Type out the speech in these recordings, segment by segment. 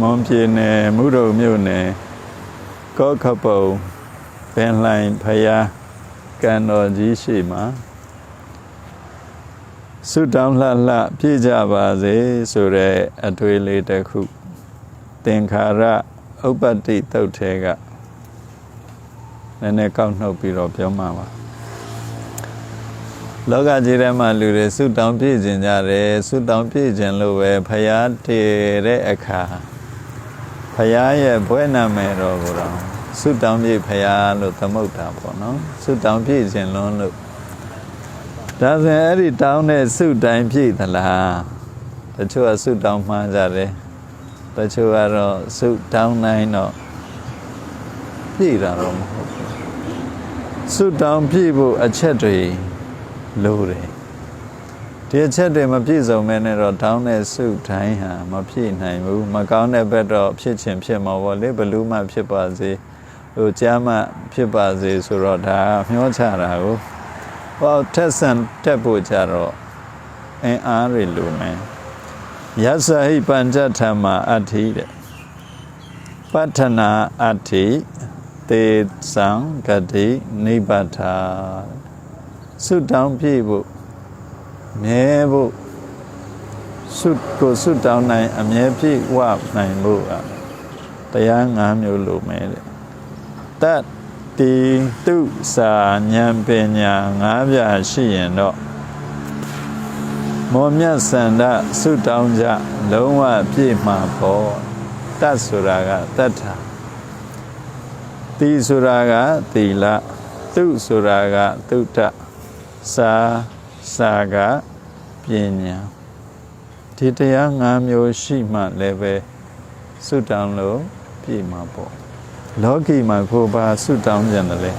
မွန်ပြည်နယ်မုဒုံမြို့နယ်ကောခပုံပင်လှိုင်ဖယားကံတော်ကြီးရှိမှာဆုတောင်းလှလှပြည့်ကြပါစေဆိုတဲ့အတွေ့အလေးတစ်ခုသင်္ခါရဥပ္ပတ္တိတုတ်ထဲကနည်းနည်းကောက်နှုတ်ပြီးတော့ပြောမှာပါလောကကြီးထဲမှာလူတွေဆုတောင်းပြည့်ကျင်ကြတယ်ဆုတောင်းပြည့်ကျင်လို့ပဲဖယားတည်တဲ့အခါ ဖယားရဲ့ဘွဲ့နာမည်တော်ကိုတော့ဆုတောင်းပြည့်ဖယားလို့သမုတ်တာပေါ့နော်ဆုတောင်းပြည့်ကျင်လွန်းလို့ဒါဆိုရင်အဲ့ဒီတောင်းတဲ့ဆုတိုင်းပြည့်သလားတချို့ကဆုတောင်းမှန်းကြတယ်တချို့ကတော့ဆုတောင်းနိုင်တော့ပြည့်တာတော့မဟုတ်ဘူးဆုတောင်းပြည့်ဖို့အချက်တွေလို့တယ် ဒီအချက်တွေမပြည့်စုံမဲနဲ့တော့ထောင်းတဲ့စုတိုင်းဟာမပြည့်နိုင်ဘူးမကောင်းတဲ့ဘက်တော့ဖြစ်ချင်းဖြစ်မှာပေါ့လေဘလူးမှဖြစ်ပါစေဟိုကြားမှဖြစ်ပါစေဆိုတော့ဒါမျောချတာကိုဟောထက်ဆန်တက်ဖို့ကြတော့အင်အားတွေလိုမယ်ယသဟိပัญจထမအဋ္ဌိတဲ့ပဋ္ဌနာအဋ္ဌိတေသံဂတိနိဗ္ဗာထာဆုတောင်းပြည့်ဖို့ မြဲဖို့ဆုကိုဆုတောင်းနိုင်အမြဲပြည့်ဝနိုင်ဖို့ကတရား၅မျိုးလိုမယ်တဲ့တတ္တိတုစာဉာဏ်ပညာ၅ပြားရှိရင်တော့မောမြတ်စန္ဒဆုတောင်းကြလုံးဝပြည့်မှာပေါ့တတ်ဆိုတာကတတ္ထာတိဆိုတာကသီလတုဆိုတာကသုတ္တစာ စာကပညာဒီတရား၅မျိုးရှိမှလည်းပဲဆုတောင်းလို့ပြည့်မှာပေါ့လောကီမှာကိုဘာဆုတောင်းကြတယ်လဲ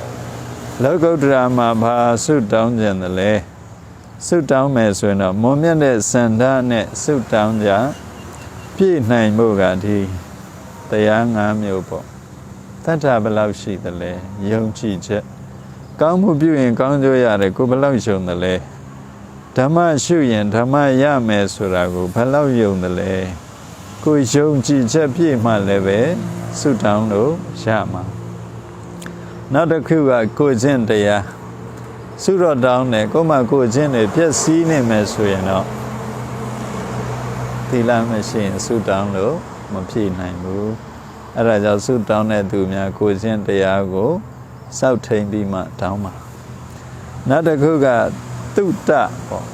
လောကုတ္တရာမှာဘာဆုတောင်းကြတယ်လဲဆုတောင်းမယ်ဆိုရင်တော့မွန်မြတ်တဲ့စန္ဒနဲ့ဆုတောင်းကြပြည့်နိုင်မှုကဒီတရား၅မျိုးပေါ့တတ္ထဘယ်လောက်ရှိသလဲယုံကြည်ချက် ကောင်းမှုပြုရင်ကောင်းကျိုးရတယ်ကိုဘယ်လောက်ယုံတယ်လဲ ဓမ္မရှုရင်ဓမ္မရမယ်ဆိုတာကိုဘယ်လောက်ယုံတယ်လဲကိုယုံကြည်ချက်ပြည့်မှလည်းပဲဆုတောင်းလို့ရမှာနောက်တစ်ခုကကိုကျင့်တရားဆုတော့တောင်းတယ်ကိုမှကိုကျင့်တယ်ပြည့်စည်နေမယ်ဆိုရင်တော့သီလမရှိရင်ဆုတောင်းလို့မပြည့်နိုင်ဘူးအဲ့ဒါကြောင့်ဆုတောင်းတဲ့သူများကိုကျင့်တရားကိုစောက်ထိန်ပြီးမှတောင်းပါနောက်တစ်ခုက တုတ္တပေါ့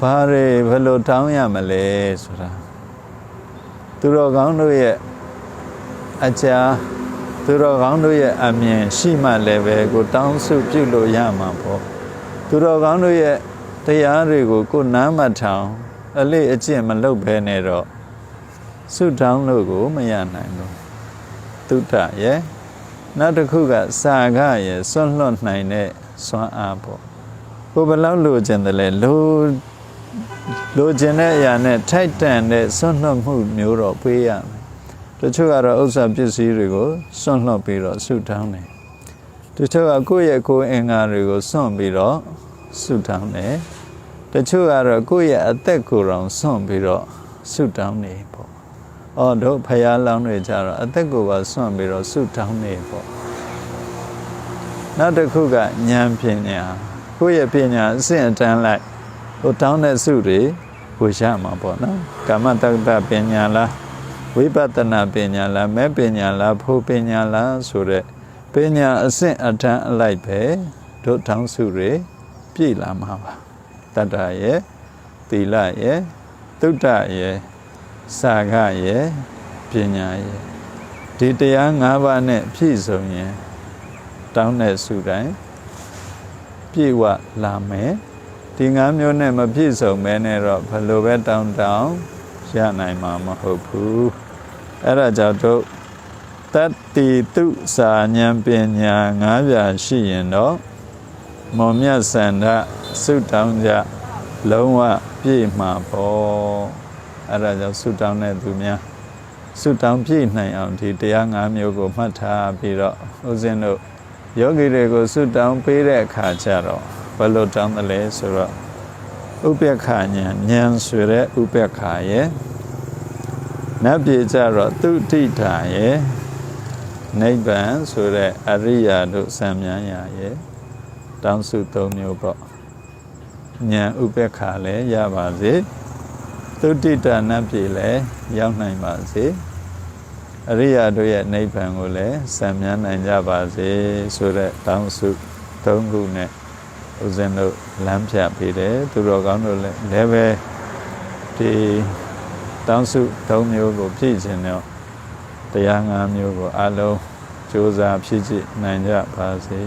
ဘာတွေဘယ်လိုတောင်းရမလဲဆိုတာသူတော်ကောင်းတို့ရဲ့အကြာသူတော်ကောင်းတို့ရဲ့အမြင်ရှိမှလည်းပဲကိုတောင်းစုပြုလို့ရမှာပေါ့သူတော်ကောင်းတို့ရဲ့တရားတွေကိုကိုနားမထောင်အလေးအကျင့်မလုပ်ဘဲနဲ့တော့ဆုတောင်းလို့ကိုမရနိုင်ဘူးတုတ္တရဲ့နောက်တစ်ခုကစာကရဲ့စွန့်လွတ်နိုင်တဲ့စွမ်းအားပေါ့ ကိုဘယ်လောက်လိုချင်တယ်လဲလိုလိုချင်တဲ့အရာနဲ့ထိုက်တန်တဲ့စွန့်လွတ်မှုမျိုးတော့ပေးရမယ်တချို့ကတော့ဥစ္စာပစ္စည်းတွေကိုစွန့်လွတ်ပြီးတော့ဆုတောင်းတယ်တချို့ကကိုယ့်ရဲ့ကိုယ်အင်္ဂါတွေကိုစွန့်ပြီးတော့ဆုတောင်းတယ်တချို့ကတော့ကိုယ့်ရဲ့အသက်ကိုယ်တော်စွန့်ပြီးတော့ဆုတောင်းနေပေါ့အော်တို့ဖယားလောင်းတွေကြတော့အသက်ကိုယ်ပါစွန့်ပြီးတော့ဆုတောင်းနေပေါ့နောက်တစ်ခုကဉာဏ်ပညာ ကိုယ့်ရဲ့ပညာအစဉ်အတန်းလိုက်ဟိုတောင်းတဲ့စုတွေကိုရမှာပေါ့နော်ကာမတက္ကပညာလားဝိပဿနာပညာလားမဲပညာလားဖို့ပညာလားဆိုတဲ့ပညာအစဉ်အတန်းအလိုက်ပဲတို့တောင်းစုတွေပြည့်လာမှာပါတတ္တရဲ့သီလရဲ့သုတ္တရဲ့စာခရဲ့ပညာရဲ့ဒီတရား၅ပါးနဲ့ပြည့်စုံရင်တောင်းတဲ့စုတိုင်း ပြည့်ဝလာမယ်ဒီငါးမျိုးနဲ့မပြည့်စုံမဲနဲ့တော့ဘယ်လိုပဲတောင်းတောင်းရနိုင်မှာမဟုတ်ဘူးအဲ့ဒါကြောင့်တို့တတ္တိတုစာဉဏ်ပညာငါးပြားရှိရင်တော့မော်မြတ်စန္ဒသုတောင်းကြလုံးဝပြည့်မှာပေါ့အဲ့ဒါကြောင့်သုတောင်းတဲ့သူများသုတောင်းပြည့်နိုင်အောင်ဒီတရား၅မျိုးကိုမှတ်ထားပြီးတော့ဦးဇင်းတို့ ယောဂီတွေကိုဆုတောင်းပေးတဲ့အခါကျတော့ဘယ်လိုတောင်းတယ်လဲဆိုတော့ဥပ္ပခာဉာဏ်ဉာဏ်ဆိုတဲ့ဥပ္ပခာရဲ့နတ်ပြည်ကြတော့သူတိထာရဲ့နိဗ္ဗာန်ဆိုတဲ့အရိယာတို့စံမြန်းရာရဲ့တောင်းစု၃မျိုးပေါ့ဉာဏ်ဥပ္ပခါလည်းရပါစေသုတိတနတ်ပြည်လည်းရောက်နိုင်ပါစေ အရိယာတို့ရဲ့နိဗ္ဗာန်ကိုလည်းစံမြန်းနိုင်ကြပါစေဆိုတဲ့တောင်းစု၃ခုနဲ့ဦးဇင်းတို့လမ်းဖြတ်ပေးတယ်သူတော်ကောင်းတို့လည်းလည်းပဲဒီတောင်းစု၃မျိုးကိုဖြည့်ခြင်းတော့တရား၅မျိုးကိုအလုံးစ조사ဖြည့်ကြည့်နိုင်ကြပါစေ